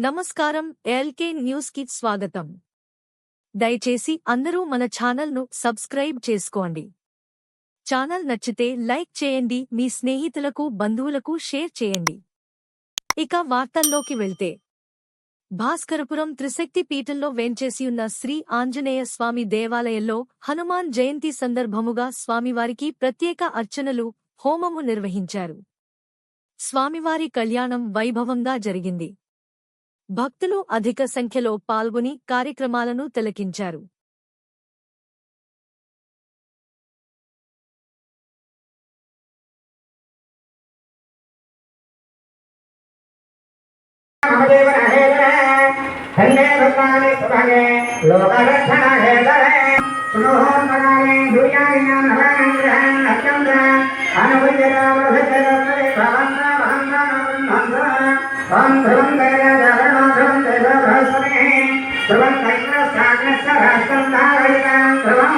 నమస్కారం ఎల్కే న్యూస్కి స్వాగతం. దయచేసి అందరూ మన ఛానల్ను సబ్స్క్రైబ్ చేసుకోండి. ఛానల్ నచ్చితే లైక్ చేయండి మీ స్నేహితులకు బంధువులకు షేర్ చేయండి. ఇక వార్తల్లోకి వెళ్తే. భాస్కరపురం త్రిశక్తి పీఠంలో వేంచేసియున్న శ్రీ ఆంజనేయ స్వామి దేవాలయంలో హనుమాన్ జయంతి సందర్భముగా స్వామివారికి ప్రత్యేక అర్చనలు హోమము నిర్వహించారు. స్వామివారి కళ్యాణం వైభవంగా జరిగింది. భక్తులు అధిక సంఖ్యలో పాల్గొని కార్యక్రమాలను తిలకించారు. అనుభవ ధ్రువం కైత్ర సాగ్నస్య రాష్ట్రం ధారయితాం ధ్రువం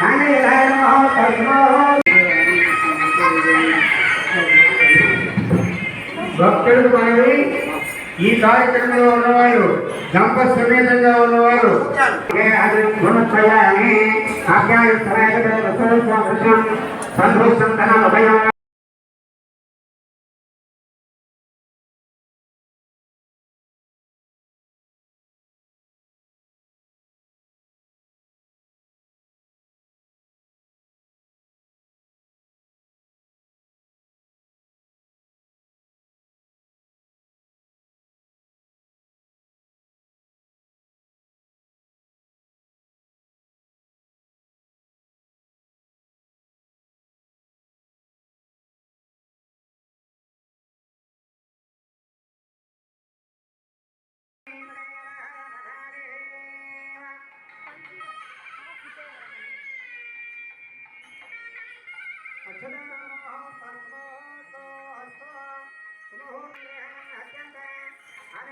నానయధారమో తస్మో భక్తులకు మనవి ఈ కార్యక్రమంలో ఉన్నవారు దంప సమేతంగా ఉన్నవారు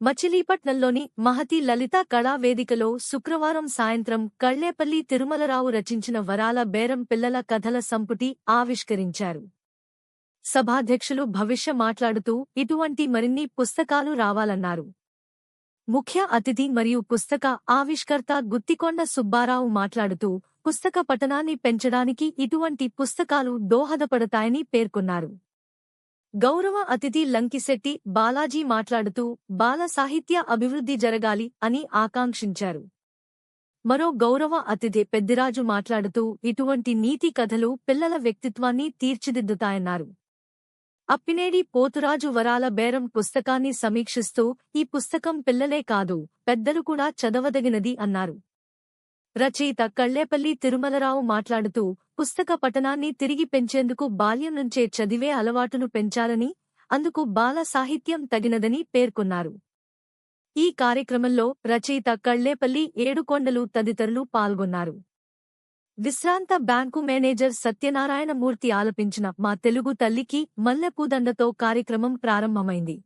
మచిలీపట్నంలోని మహతి లలిత కళా వేదికలో శుక్రవారం సాయంత్రం కళ్ళేపల్లి తిరుమలరావు రచించిన వరాల బేరం పిల్లల కథల సంపుటి ఆవిష్కరించారు. సభాధ్యక్షులు భవిష్య మాట్లాడుతూ ఇటువంటి మరిన్ని పుస్తకాలు రావాలన్నారు. ముఖ్య అతిథి మరియు పుస్తక ఆవిష్కర్త గుత్తికొండ సుబ్బారావు మాట్లాడుతూ పుస్తక పఠనాన్ని పెంచడానికి ఇటువంటి పుస్తకాలు దోహదపడతాయని పేర్కొన్నారు. గౌరవ అతిథి లంకిశెట్టి బాలాజీ మాట్లాడుతూ బాల సాహిత్య అభివృద్ధి జరగాలి అని ఆకాంక్షించారు. మరో గౌరవ అతిథి పెద్దిరాజు మాట్లాడుతూ ఇటువంటి నీతి కథలు పిల్లల వ్యక్తిత్వాన్ని తీర్చిదిద్దుతాయన్నారు. అప్పినేడి పోతురాజు వరాల బేరం పుస్తకాన్ని సమీక్షిస్తూ ఈ పుస్తకం పిల్లలే కాదు పెద్దలు కూడా చదవదగినది అన్నారు. రచయిత కళ్ళేపల్లి తిరుమలరావు మాట్లాడుతూ పుస్తక పఠనాన్ని తిరిగి పెంచేందుకు బాల్యం నుంచే చదివే అలవాటును పెంచాలని అందుకు బాల సాహిత్యం తగినదని పేర్కొన్నారు. ఈ కార్యక్రమంలో రచయిత కళ్ళేపల్లి ఏడుకొండలు తదితరులు పాల్గొన్నారు. విశ్రాంత బ్యాంకు మేనేజర్ సత్యనారాయణమూర్తి ఆలపించిన మా తెలుగు తల్లికి మల్లెపూదండతో కార్యక్రమం ప్రారంభమైంది.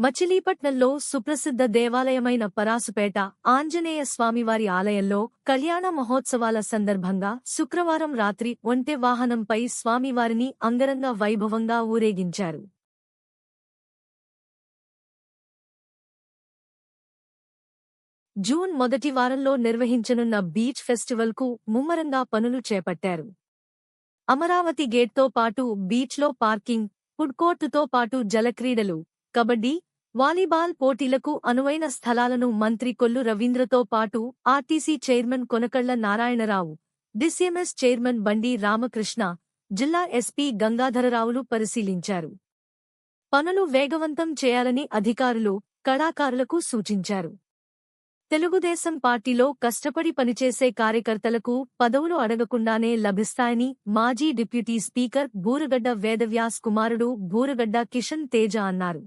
మచిలీపట్నంలో సుప్రసిద్ధ దేవాలయమైన పరాసుపేట ఆంజనేయ స్వామివారి ఆలయంలో కళ్యాణ మహోత్సవాల సందర్భంగా శుక్రవారం రాత్రి ఒంటె వాహనంపై స్వామివారిని అంగరంగ వైభవంగా ఊరేగించారు. జూన్ మొదటి వారంలో నిర్వహించనున్న బీచ్ ఫెస్టివల్కు ముమ్మరంగా పనులు చేపట్టారు. అమరావతి గేట్తో పాటు బీచ్లో పార్కింగ్ ఫుడ్ కోర్టుతో పాటు జలక్రీడలు కబడ్డీ వాలీబాల్ పోటీలకు అనువైన స్థలాలను మంత్రి కొల్లు రవీంద్రతో పాటు RTC chairman Konakalla Narayana Rao DCMS chairman Bandi Ramakrishna జిల్లా ఎస్పీ గంగాధరరావులు పరిశీలించారు. పనులు వేగవంతం చేయాలని అధికారులు కళాకారులకు సూచించారు. తెలుగుదేశం పార్టీలో కష్టపడి పనిచేసే కార్యకర్తలకు పదవులు అడగకుండానే లభిస్తాయని మాజీ డిప్యూటీ స్పీకర్ బూరగడ్డ వేదవ్యాస్ కుమారుడు బూరగడ్డ కిషన్ తేజ అన్నారు.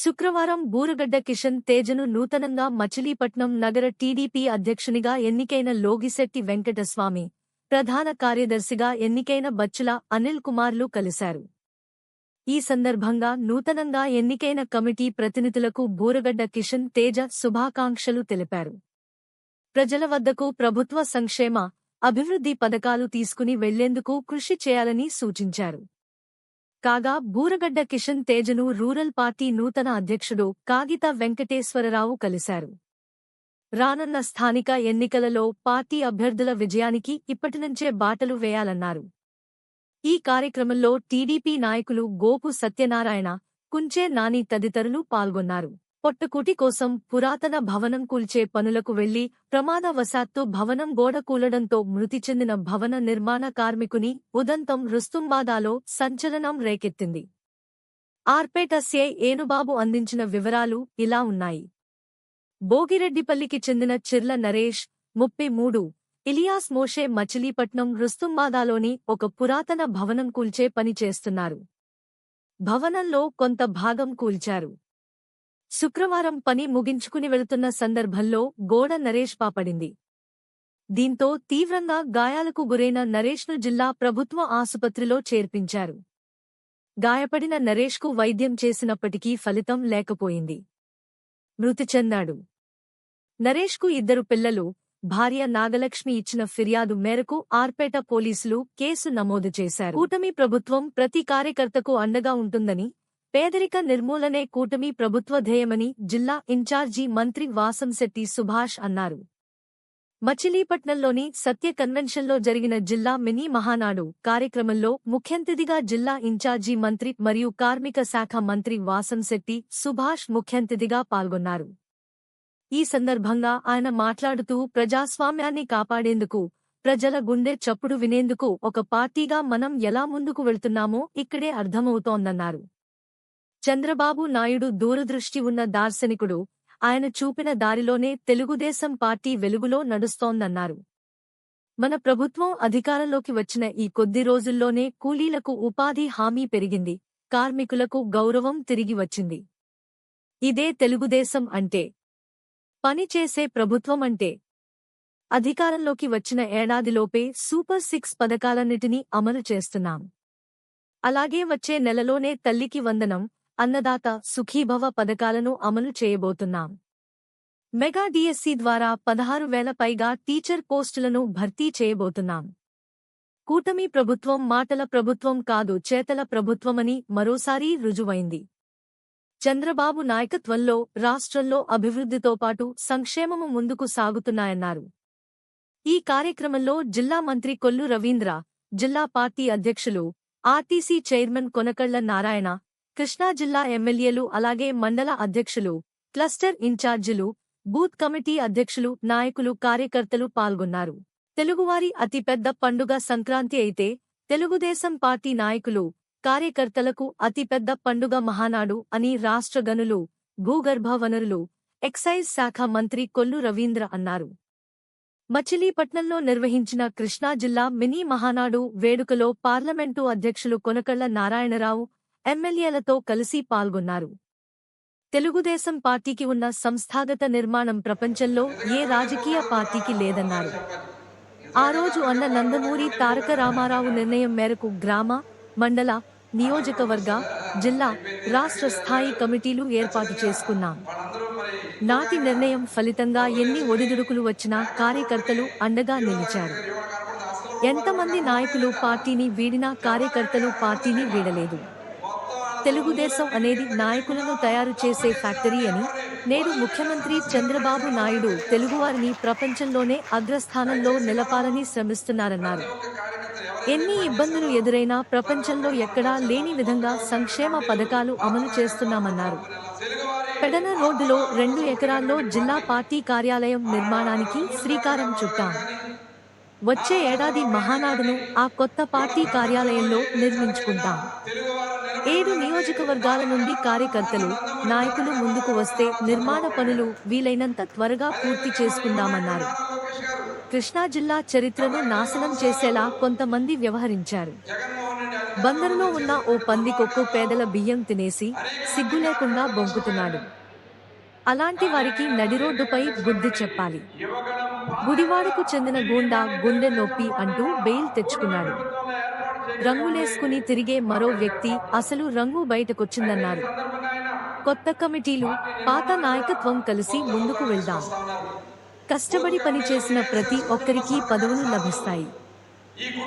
శుక్రవారం బూరగడ్డ కిషన్ తేజను నూతనంగా మచిలీపట్నం నగర టీడీపీ అధ్యక్షునిగా ఎన్నికైన లోగిశెట్టి వెంకటస్వామి ప్రధాన కార్యదర్శిగా ఎన్నికైన బచ్చుల అనిల్ కుమార్లు కలిశారు. ఈ సందర్భంగా నూతనంగా ఎన్నికైన కమిటీ ప్రతినిధులకు బూరగడ్డ కిషన్ తేజ శుభాకాంక్షలు తెలిపారు. ప్రజల వద్దకు ప్రభుత్వ సంక్షేమ అభివృద్ధి పథకాలు తీసుకుని వెళ్ళేందుకు కృషి చేయాలని సూచించారు. కాగా బూరగడ్డ కిషన్ తేజను రూరల్ పార్టీ నూతన అధ్యక్షుడు కాగిత వెంకటేశ్వరరావు కలిశారు. రానున్న స్థానిక ఎన్నికలలో పార్టీ అభ్యర్థుల విజయానికి ఇప్పటినుంచే బాటలు వేయాలన్నారు. ఈ కార్యక్రమంలో టీడీపీ నాయకులు గోపు సత్యనారాయణ కుంచే నాని తదితరులు పాల్గొన్నారు. పొట్టకుటి కోసం పురాతన భవనం కూల్చే పనులకు వెళ్ళి ప్రమాదవశాత్తు భవనం గోడ కూలడంతో మృతి చెందిన భవన నిర్మాణ కార్మికుని ఉదంతం రుస్తుంబాదాలో సంచలనం రేకెత్తింది. ఆర్పేట సే ఏనుబాబు అందించిన వివరాలు ఇలా ఉన్నాయి. భోగిరెడ్డిపల్లికి చెందిన చిర్ల నరేష్ ముప్పై మూడు ఇలియాస్ మోషే మచిలీపట్నం రుస్తుంబాదాలోని ఒక పురాతన భవనం కూల్చే పని చేస్తున్నారు. భవనంలో కొంత భాగం కూల్చారు. శుక్రవారం పని ముగించుకుని వెళుతున్న సందర్భంలో గోడ నరేష్ పాపడింది. దీంతో తీవ్రంగా గాయాలకు గురైన నరేష్ను జిల్లా ప్రభుత్వ ఆసుపత్రిలో చేర్పించారు. గాయపడిన నరేష్కు వైద్యం చేసినప్పటికీ ఫలితం లేకపోయింది. మృతి చెందాడు. నరేష్కు ఇద్దరు పిల్లలు భార్య నాగలక్ష్మి ఇచ్చిన ఫిర్యాదు మేరకు ఆర్పేట పోలీసులు కేసు నమోదు చేశారు. కూటమి ప్రభుత్వం ప్రతి కార్యకర్తకు అండగా ఉంటుందని పేదరిక నిర్మూలనే కూటమి ప్రభుత్వ ధ్యేయమని జిల్లా ఇన్ఛార్జి మంత్రి వాసంశెట్టి సుభాష్ అన్నారు. మచిలీపట్నంలోని సత్య కన్వెన్షన్లో జరిగిన జిల్లా మినీ మహానాడు కార్యక్రమంలో ముఖ్యంతిథిగా జిల్లా ఇన్ఛార్జి మంత్రి మరియు కార్మిక శాఖ మంత్రి వాసంశెట్టి సుభాష్ ముఖ్యంతిథిగా పాల్గొన్నారు. ఈ సందర్భంగా ఆయన మాట్లాడుతూ ప్రజాస్వామ్యాన్ని కాపాడేందుకు ప్రజల గుండె చప్పుడు వినేందుకు ఒక పార్టీగా మనం ఎలా ముందుకు వెళ్తున్నామో ఇక్కడే అర్థమవుతోందన్నారు. చంద్రబాబు నాయుడు దూరదృష్టి ఉన్న దార్శనికుడు. ఆయన చూపిన దారిలోనే తెలుగుదేశం పార్టీ వెలుగులో నడుస్తోందన్నారు. మన ప్రభుత్వం అధికారంలోకి వచ్చిన ఈ కొద్ది రోజుల్లోనే కూలీలకు ఉపాధి హామీ పెరిగింది. కార్మికులకు గౌరవం తిరిగి వచ్చింది. ఇదే తెలుగుదేశం అంటే. పనిచేసే ప్రభుత్వం అంటే. అధికారంలోకి వచ్చిన ఏడాదిలోపే సూపర్ సిక్స్ పథకాలన్నిటినీ అమలు చేస్తున్నాం. అలాగే వచ్చే నెలలోనే తల్లికి వందనం అన్నదాత సుఖీభవ పథకాలను అమలు చేయబోతున్నాం. మెగా డిఎస్సి ద్వారా పదహారు వేల పైగా టీచర్ పోస్టులను భర్తీ చేయబోతున్నాం. కూటమి ప్రభుత్వం మాటల ప్రభుత్వం కాదు చేతల ప్రభుత్వమని మరోసారి రుజువైంది. చంద్రబాబు నాయకత్వంలో రాష్ట్రంలో అభివృద్ధితో పాటు సంక్షేమము ముందుకు సాగుతున్నాయన్నారు. ఈ కార్యక్రమంలో జిల్లా మంత్రి కొల్లు రవీంద్ర జిల్లా పార్టీ అధ్యక్షులు ఆర్టీసీ చైర్మన్ కొనకళ్ళ నారాయణ కృష్ణా జిల్లా ఎమ్మెల్యేలు అలాగే మండల అధ్యక్షులు క్లస్టర్ ఇన్ఛార్జీలు బూత్ కమిటీ అధ్యక్షులు నాయకులు కార్యకర్తలు పాల్గొన్నారు. తెలుగువారి అతిపెద్ద పండుగ సంక్రాంతి అయితే తెలుగుదేశం పార్టీ నాయకులు కార్యకర్తలకు అతిపెద్ద పండుగ మహానాడు అని రాష్ట్ర గనులు భూగర్భ వనరులు ఎక్సైజ్ శాఖ మంత్రి కొల్లు రవీంద్ర అన్నారు. మచిలీపట్నంలో నిర్వహించిన కృష్ణా జిల్లా మినీ మహానాడు వేడుకలో పార్లమెంటు అధ్యక్షులు కొనకళ్ళ నారాయణరావు ఎమ్మెల్యేలతో కలిసి పాల్గొన్నారు. తెలుగుదేశం పార్టీకి ఉన్న సంస్థాగత నిర్మాణం ప్రపంచంలో ఏ రాజకీయ పార్టీకి లేదన్నారు. ఆ రోజు అన్న నందమూరి తారక రామారావు నిర్ణయం మేరకు గ్రామ మండల నియోజకవర్గ జిల్లా రాష్ట్ర స్థాయి కమిటీలు ఏర్పాటు చేసుకున్నాం. నాటి నిర్ణయం ఫలితంగా ఎన్ని ఒడిదుడుకులు వచ్చినా కార్యకర్తలు అండగా నిలిచారు. ఎంతమంది నాయకులు పార్టీని వీడినా కార్యకర్తలు పార్టీని వీడలేదు. తెలుగుదేశం అనేది నాయకులను తయారు చేసే ఫ్యాక్టరీ అని నేడు ముఖ్యమంత్రి చంద్రబాబు నాయుడు తెలుగువారిని ప్రపంచంలోనే అగ్రస్థానంలో నిలపాలని శ్రమిస్తున్నారన్నారు. ఎన్ని ఇబ్బందులు ఎదురైనా ప్రపంచంలో ఎక్కడా లేని విధంగా సంక్షేమ పథకాలు అమలు చేస్తున్నామన్నారు. పెడన రోడ్డులో రెండు ఎకరాల్లో జిల్లా పార్టీ కార్యాలయం నిర్మాణానికి శ్రీకారం చుట్టాం. వచ్చే ఏడాది మహానాడును ఆ కొత్త పార్టీ కార్యాలయంలో నిర్మించుకుంటాం. ఏడు నియోజకవర్గాల నుండి కార్యకర్తలు నాయకులు ముందుకు వస్తే నిర్మాణ పనులు వీలైనంత త్వరగా పూర్తి చేసుకుందామన్నారు. కృష్ణా జిల్లా చరిత్రను నాశనం చేసేలా కొంతమంది వ్యవహరించారు. బందరులో ఉన్న ఓ పందికొక్కు పేదల బియ్యం తినేసి సిగ్గు లేకుండా బొంకుతున్నాడు అలాంటి వారికి నడిరోడ్డుపై బుద్ధి చెప్పాలి. గుడివాడకు చెందిన గూండా గుండె నొప్పి అంటూ బెయిల్ తెచ్చుకున్నాడు. రంగులేసుకుని తిరిగే మరో వ్యక్తి అసలు రంగు బయటకొచ్చిందన్నారు. కొత్త కమిటీలు పాత నాయకత్వం కలిసి ముందుకు వెళ్దాం. కష్టపడి పనిచేసిన ప్రతి ఒక్కరికి పదవులు లభిస్తాయి.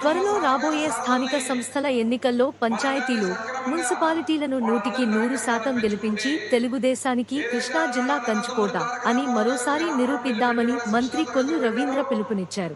త్వరలో రాబోయే స్థానిక సంస్థల ఎన్నికల్లో పంచాయతీలు మున్సిపాలిటీలను నూటికి నూరు శాతం గెలిపించి తెలుగుదేశానికి కృష్ణా జిల్లా కంచుకోట అని మరోసారి నిరూపిద్దామని మంత్రి కొల్లు రవీంద్ర పిలుపునిచ్చారు.